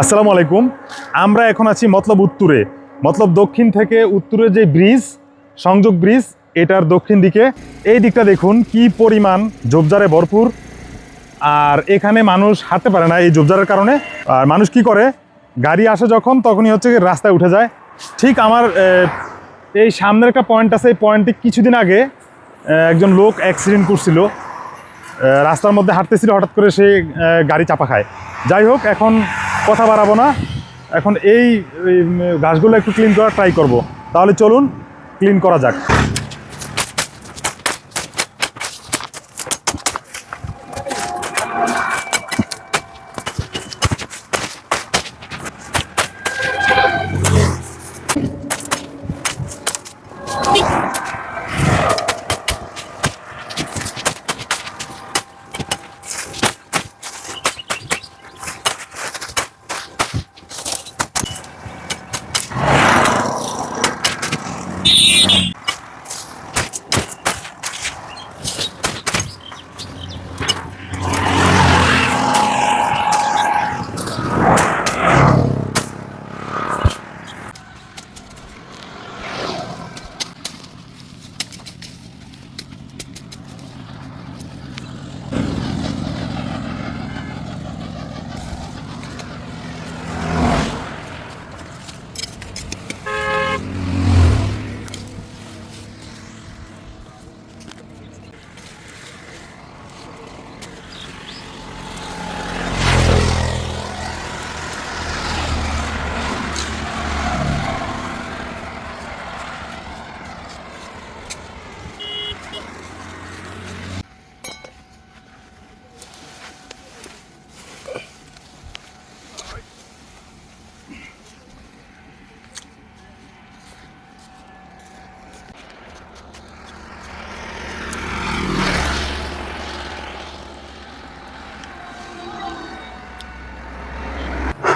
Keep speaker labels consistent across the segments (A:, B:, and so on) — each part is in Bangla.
A: আসসালামু আলাইকুম। আমরা এখন আছি মতলব উত্তরে। মতলব দক্ষিণ থেকে উত্তরে যে ব্রিজ, সংযোগ ব্রিজ, এটার দক্ষিণ দিকে। এই দিকটা দেখুন, কি পরিমাণ ঝোপঝাড়ে ভরপুর। আর এখানে মানুষ হাঁটতে পারে না এই ঝোপঝাড়ের কারণে। আর মানুষ কি করে? গাড়ি আসে যখন, তখনই হচ্ছে রাস্তায় উঠে যায়। ঠিক আমার এই সামনের একটা পয়েন্ট আছে, এই পয়েন্টে কিছুদিন আগে একজন লোক অ্যাক্সিডেন্ট করছিল। রাস্তার মধ্যে হাঁটতেছিল, হঠাৎ করে সে গাড়ি চাপা খায়। যাই হোক, এখন কথা বাড়াবো না। এখন এই গাছগুলো একটু ক্লিন করার ট্রাই করব। তাহলে চলুন ক্লিন করা যাক।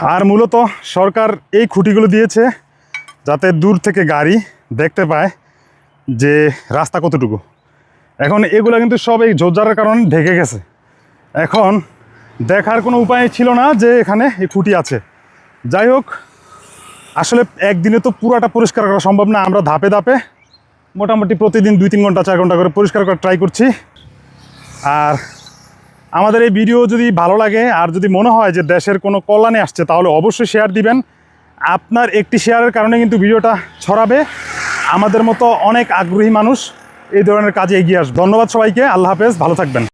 A: আর মূলত সরকার এই খুঁটিগুলো দিয়েছে যাতে দূর থেকে গাড়ি দেখতে পায় যে রাস্তা কতটুকু। এখন এগুলো কিন্তু সব এই ঝোপঝাড়ের কারণে ঢেকে গেছে। এখন দেখার কোনো উপায় ছিল না যে এখানে এই খুঁটি আছে। যাই হোক, আসলে একদিনে তো পুরাটা পরিষ্কার করা সম্ভব না। আমরা ধাপে ধাপে মোটামুটি প্রতিদিন দুই তিন ঘণ্টা, চার ঘণ্টা করে পরিষ্কার করা ট্রাই করছি। আর আমাদের এই ভিডিও যদি ভালো লাগে আর যদি মনে হয় যে দেশের কোনো কল্যাণে আসছে, তাহলে অবশ্যই শেয়ার দিবেন। আপনার একটি শেয়ারের কারণে কিন্তু ভিডিওটা ছড়াবে। আমাদের মতো অনেক আগ্রহী মানুষ এই ধরনের কাজে এগিয়ে আসবে। ধন্যবাদ সবাইকে। আল্লাহ হাফেজ। ভালো থাকবেন।